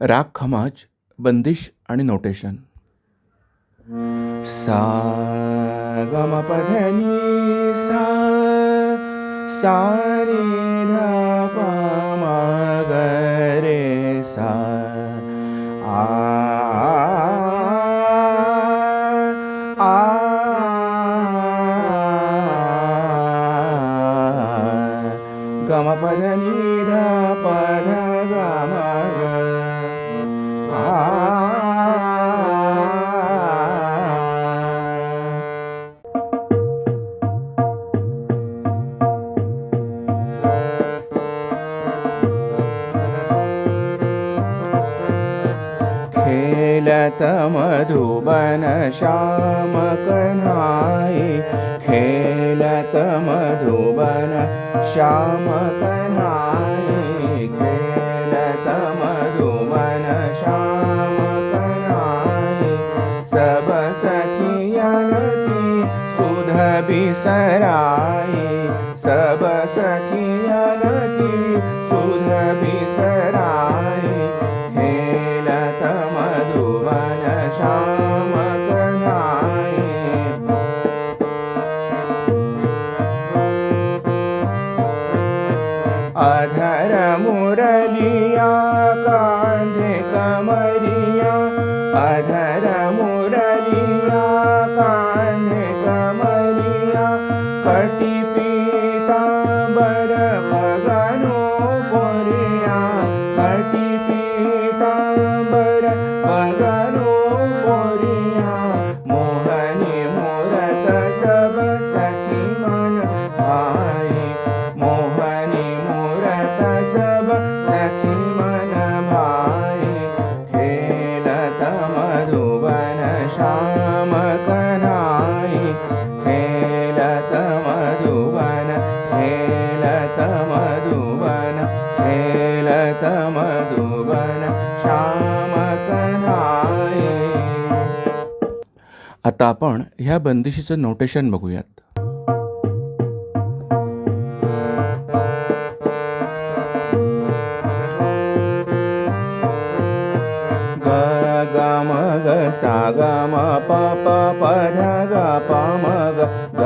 राग खमाज बंदिश आणि नोटेशन. सा ग सा सा रे ध प ग रे सा आ आ ग म प ध नि ग मधुबन कन्हाई खेलत मधुबन श्याम खेलत मधुबन श्याम की सुध बिसराई सब सखियन की सुध बिसराई अधर मुरलिया कांधे कमरिया अधर मुरलिया खेलत मधुबन खेलत मधुबन श्याम आता आपण ह्या बंदिशीचं नोटेशन बघूयात. ग ग म ग सा ग म प प ध ग प म ग ಗ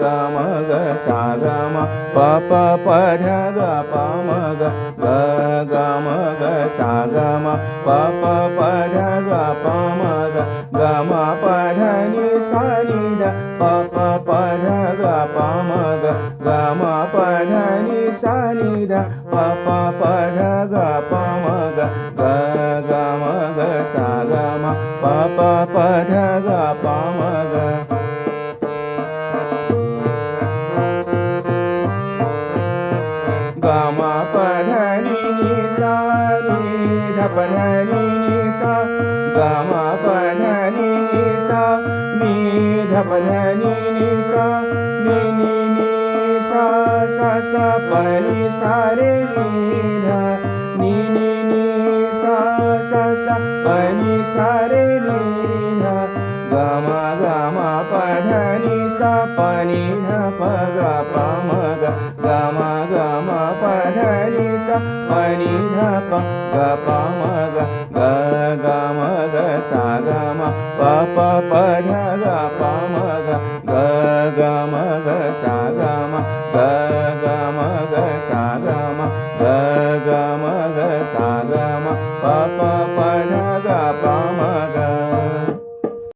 ಗ ಮ ಗ ಸಾ ಗ ಮ ಪ ಪ ಪ ಧ ಗ ಪ ಮ ಗ ಗ ಗ ಮ ಗ ಸಾ ಗ ಮ ಪ ಪ ಪ ಧ ಗ ಪ ಮ ಗ ಗ ಮ ಪ ಧ ನಿ ಸಾ ನಿ ದ ಪ ಪ ಪ ಧ ಗ ಪ ಮ ಗ ಗ ಮ ಪ ಧ ನಿ ಸಾ ನಿ ದ ಪ ಪ ಪ ಧ ಗ ಪ ಮ ಗ ಗ ಗ ಮ ಗ ಸಾ ಗ ಮ ಪ ಪ ಪ ಧ ಗ ಪ ಮ ಗ ग म प ध नि नि सा नि ध प ध नि नि सा ग म प ध नि नि सा नि ध प ध नि नि सा नि नि नि सा सा सा प नि सा रे नि ध नि नि नि सा सा सा प नि सा रे नि ध ग म ग म प ध नि सा ग ग ग ग म प ध नि सा प नि ध प ग सा ग म प प प ध ग म ग